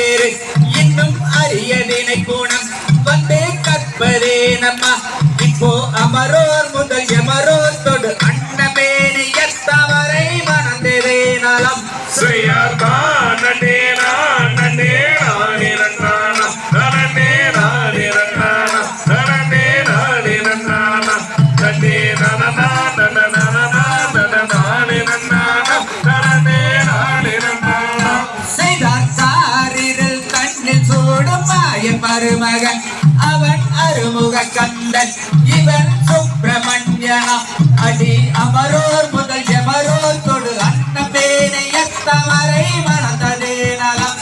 பேரு இன்னும் அறிய நினைக்கோணம் வந்தே கற்பதே நம்ம இப்போ அமரோர் முதல் எமரோர் தொடு அண்ணமேனி எத்தவரை மணந்ததே நலம் சுயதானே நானே நானிரண்டானா நரனே நானிரண்டானா நரனே நானிரண்டானா தன்னே நரனா மருமகன் அவன் அருமுக கந்தன். இவன் சுப்பிரமணியனா அடி அமரோர் முதல் எமரோர் தொடு அன்னமேனி எத்தவரை மணந்ததே நலம்.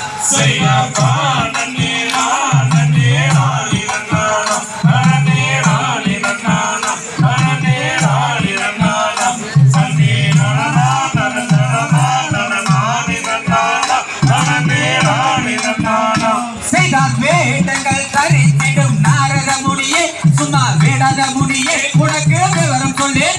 வேதங்கள் தரித்திடும் நாரத முனியே சும்மா வேடாத முனியே உனக்கு விவரம் சொல்லேன்.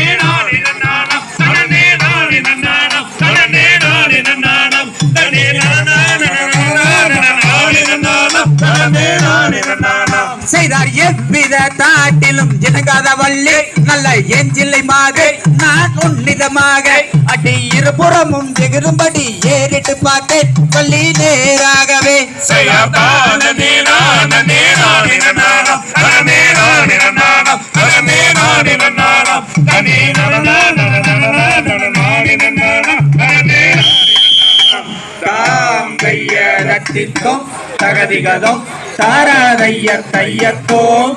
செய்தார் எவ்வித தாட்டிலும் இணங்காத வள்ளி நல்ல எஞ்சில்லை மாக நான் உன்னிதமாக அடி இருபுறமும் எகிரும்படி ஏறிட்டு பார்த்தேன். சொல்லி நேராகவே. தாம் கையரத்திற்கும் தகதிகதும் தாராதைய தையத்தோம்